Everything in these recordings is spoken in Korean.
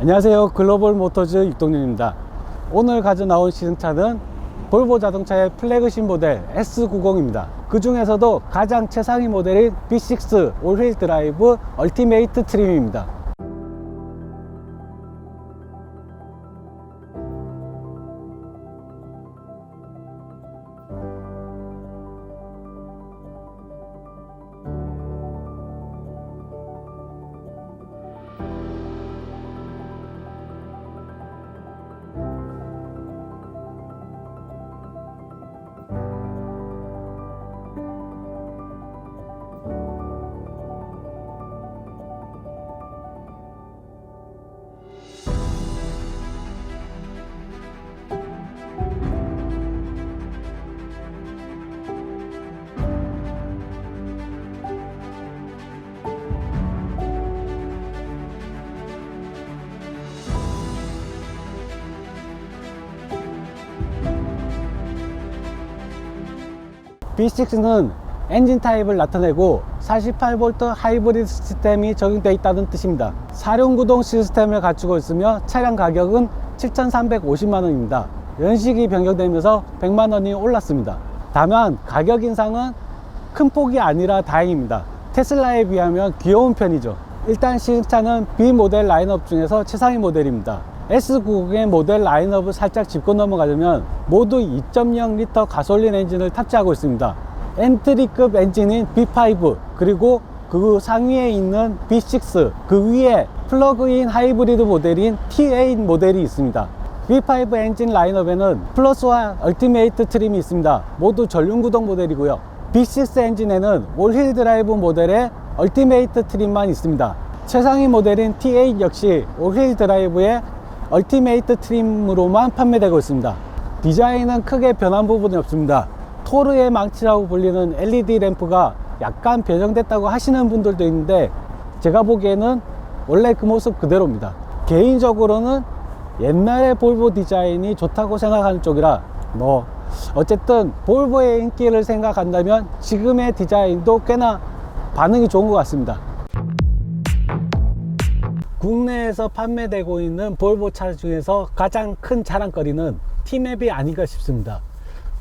안녕하세요. 글로벌 모터즈 육동윤입니다. 오늘 가져 나온 시승차는 볼보 자동차의 플래그십 모델 S90입니다. 그 중에서도 가장 최상위 모델인 B6 올휠 드라이브 얼티메이트 트림입니다. B6는 엔진 타입을 나타내고 48V 하이브리드 시스템이 적용되어 있다는 뜻입니다. 사륜 구동 시스템을 갖추고 있으며 차량 가격은 7,350만원입니다. 연식이 변경되면서 100만원이 올랐습니다. 다만 가격 인상은 큰 폭이 아니라 다행입니다. 테슬라에 비하면 귀여운 편이죠. 일단 시승차는 B 모델 라인업 중에서 최상위 모델입니다. S90의 모델 라인업을 살짝 짚고 넘어가려면 모두 2.0L 가솔린 엔진을 탑재하고 있습니다. 엔트리급 엔진인 B5 그리고 그 상위에 있는 B6 그 위에 플러그인 하이브리드 모델인 T8 모델이 있습니다. B5 엔진 라인업에는 플러스와 얼티메이트 트림이 있습니다. 모두 전륜 구동 모델이고요. B6 엔진에는 올힐 드라이브 모델의 얼티메이트 트림만 있습니다. 최상위 모델인 T8 역시 올힐 드라이브의 얼티메이트 트림으로만 판매되고 있습니다. 디자인은 크게 변한 부분이 없습니다. 토르의 망치라고 불리는 LED 램프가 약간 변형됐다고 하시는 분들도 있는데 제가 보기에는 원래 그 모습 그대로입니다. 개인적으로는 옛날의 볼보 디자인이 좋다고 생각하는 쪽이라 뭐 어쨌든 볼보의 인기를 생각한다면 지금의 디자인도 꽤나 반응이 좋은 것 같습니다. 국내에서 판매되고 있는 볼보 차 중에서 가장 큰 자랑거리는 티맵이 아닌가 싶습니다.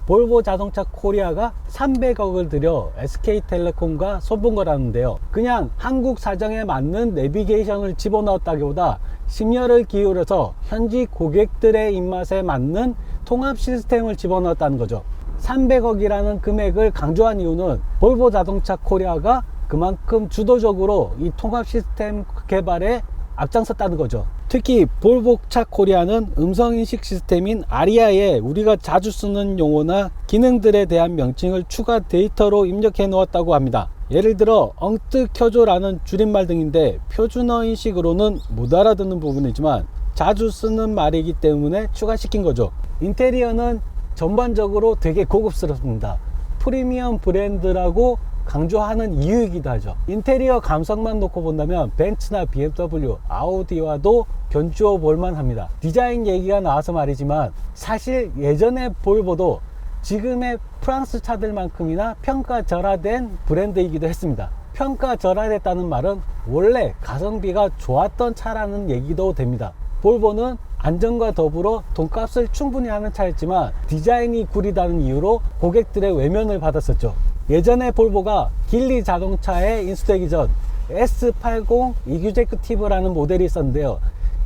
볼보 자동차 코리아가 300억을 들여 SK텔레콤과 손본 거라는데요. 그냥 한국 사정에 맞는 내비게이션을 집어넣었다기보다 심혈을 기울여서 현지 고객들의 입맛에 맞는 통합 시스템을 집어넣었다는 거죠. 300억이라는 금액을 강조한 이유는 볼보 자동차 코리아가 그만큼 주도적으로 이 통합 시스템 개발에 앞장섰다는 거죠. 특히 볼복차 코리아는 음성인식 시스템인 아리아에 우리가 자주 쓰는 용어나 기능들에 대한 명칭을 추가 데이터로 입력해 놓았다고 합니다. 예를 들어 엉뜨 켜줘라는 줄임말 등인데 표준어 인식으로는 못 알아듣는 부분이지만 자주 쓰는 말이기 때문에 추가시킨 거죠. 인테리어는 전반적으로 되게 고급스럽습니다. 프리미엄 브랜드라고 강조하는 이유이기도 하죠. 인테리어 감성만 놓고 본다면 벤츠나 BMW, 아우디와도 견주어 볼만 합니다. 디자인 얘기가 나와서 말이지만 사실 예전의 볼보도 지금의 프랑스 차들만큼이나 평가절하된 브랜드이기도 했습니다. 평가절하됐다는 말은 원래 가성비가 좋았던 차라는 얘기도 됩니다. 볼보는 안전과 더불어 돈값을 충분히 하는 차였지만 디자인이 구리다는 이유로 고객들의 외면을 받았었죠. 예전에 볼보가 길리 자동차에 인수되기 전 S80 이규제크티브라는 모델이 있었는데요.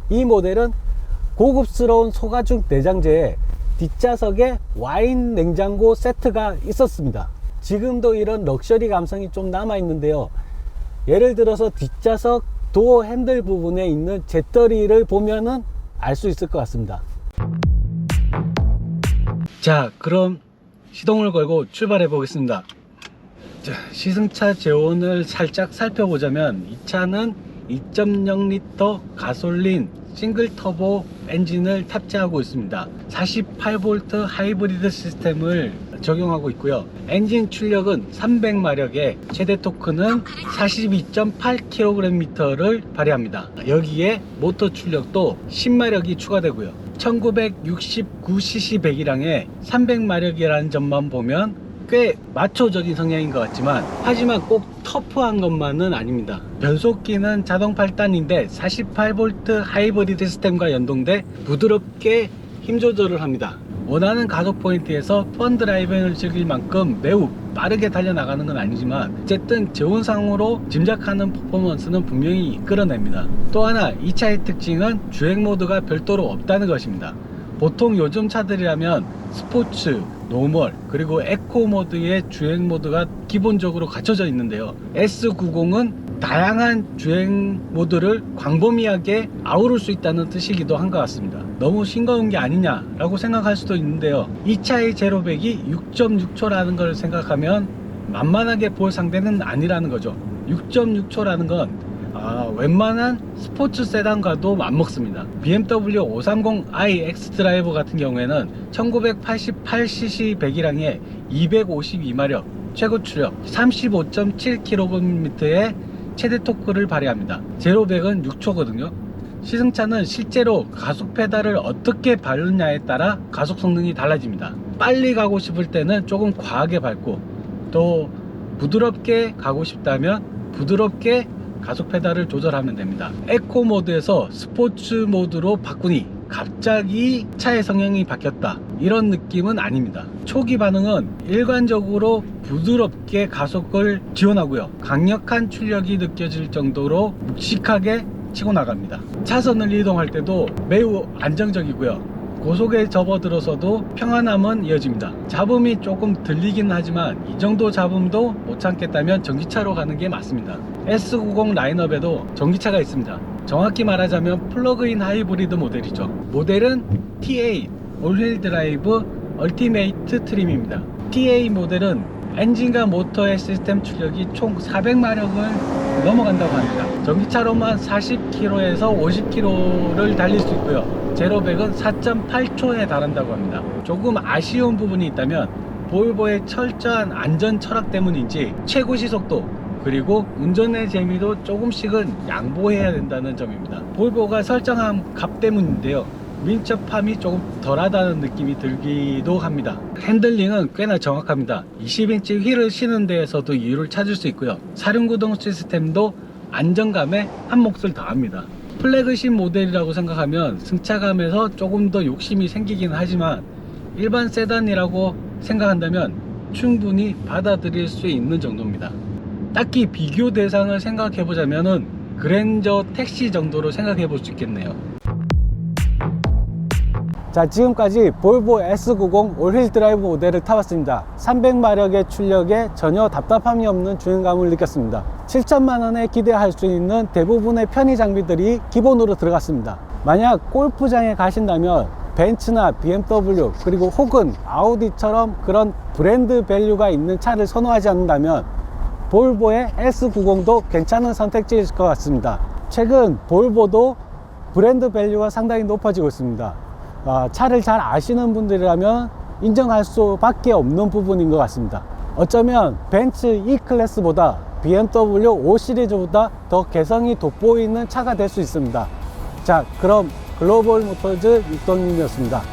이 모델은 고급스러운 소가죽 내장재에 뒷좌석에 와인 냉장고 세트가 있었습니다. 지금도 이런 럭셔리 감성이 좀 남아 있는데요. 예를 들어서 뒷좌석 도어 핸들 부분에 있는 재떨이를 보면은 알 수 있을 것 같습니다. 자, 그럼 시동을 걸고 출발해 보겠습니다. 자, 시승차 재원을 살짝 살펴보자면 이 차는 2.0L 가솔린 싱글 터보 엔진을 탑재하고 있습니다. 48V 하이브리드 시스템을 적용하고 있고요. 엔진 출력은 300마력에 최대 토크는 42.8kgm를 발휘합니다. 여기에 모터 출력도 10마력이 추가되고요. 1969cc 배기량에 300마력이라는 점만 보면 꽤 마초적인 성향인 것 같지만 하지만 꼭 터프한 것만은 아닙니다. 변속기는 자동 8단인데 48V 하이브리드 시스템과 연동돼 부드럽게 힘 조절을 합니다. 원하는 가속 포인트에서 펀 드라이빙을 즐길 만큼 매우 빠르게 달려나가는 건 아니지만 어쨌든 재원상으로 짐작하는 퍼포먼스는 분명히 이끌어냅니다. 또 하나 이 차의 특징은 주행 모드가 별도로 없다는 것입니다 보통 요즘 차들이라면 스포츠, 노멀, 그리고 에코 모드의 주행 모드가 기본적으로 갖춰져 있는데요. S90은 다양한 주행 모드를 광범위하게 아우를 수 있다는 뜻이기도 한 것 같습니다. 너무 싱거운 게 아니냐라고 생각할 수도 있는데요. 이 차의 제로백이 6.6초라는 걸 생각하면 만만하게 볼 상대는 아니라는 거죠. 6.6초라는 건 아, 웬만한 스포츠 세단과도 맞먹습니다. BMW 530i X 드라이브 같은 경우에는 1988cc 배기량에 252마력, 최고 추력 35.7kgm의 최대 토크를 발휘합니다. 제로백은 6초거든요. 시승차는 실제로 가속 페달을 어떻게 밟느냐에 따라 가속 성능이 달라집니다. 빨리 가고 싶을 때는 조금 과하게 밟고 또 부드럽게 가고 싶다면 부드럽게 가속 페달을 조절하면 됩니다. 에코 모드에서 스포츠 모드로 바꾸니 갑자기 차의 성향이 바뀌었다 이런 느낌은 아닙니다. 초기 반응은 일관적으로 부드럽게 가속을 지원하고요. 강력한 출력이 느껴질 정도로 묵직하게 치고 나갑니다. 차선을 이동할 때도 매우 안정적이고요. 고속에 접어들어서도 평안함은 이어집니다. 잡음이 조금 들리긴 하지만 이 정도 잡음도 못 참겠다면 전기차로 가는 게 맞습니다. S90 라인업에도 전기차가 있습니다. 정확히 말하자면 플러그인 하이브리드 모델이죠. 모델은 T8 올휠 드라이브 얼티메이트 트림입니다. T8 모델은 엔진과 모터의 시스템 출력이 총 400마력을 넘어간다고 합니다. 전기차로만 40km에서 50km를 달릴 수 있고요. 제로백은 4.8초에 달한다고 합니다. 조금 아쉬운 부분이 있다면 볼보의 철저한 안전 철학 때문인지 최고 시속도 그리고 운전의 재미도 조금씩은 양보해야 된다는 점입니다. 볼보가 설정한 값 때문인데요. 밀접함이 조금 덜하다는 느낌이 들기도 합니다. 핸들링은 꽤나 정확합니다. 20인치 휠을 신은 데에서도 이유를 찾을 수 있고요. 사륜구동 시스템도 안정감에 한 몫을 더합니다. 플래그십 모델이라고 생각하면 승차감에서 조금 더 욕심이 생기긴 하지만 일반 세단이라고 생각한다면 충분히 받아들일 수 있는 정도입니다. 딱히 비교 대상을 생각해 보자면은 그랜저 택시 정도로 생각해 볼 수 있겠네요. 자 지금까지 볼보 S90 올휠 드라이브 모델을 타봤습니다. 300마력의 출력에 전혀 답답함이 없는 주행감을 느꼈습니다. 7천만원에 기대할 수 있는 대부분의 편의 장비들이 기본으로 들어갔습니다. 만약 골프장에 가신다면 벤츠나 BMW 그리고 혹은 아우디처럼 그런 브랜드 밸류가 있는 차를 선호하지 않는다면 볼보의 S90도 괜찮은 선택지일 것 같습니다 최근 볼보도 브랜드 밸류가 상당히 높아지고 있습니다 아, 차를 잘 아시는 분들이라면 인정할 수밖에 없는 부분인 것 같습니다. 어쩌면 벤츠 E 클래스보다 BMW 5 시리즈보다 더 개성이 돋보이는 차가 될 수 있습니다. 자, 그럼 글로벌 모터즈 육동님이었습니다.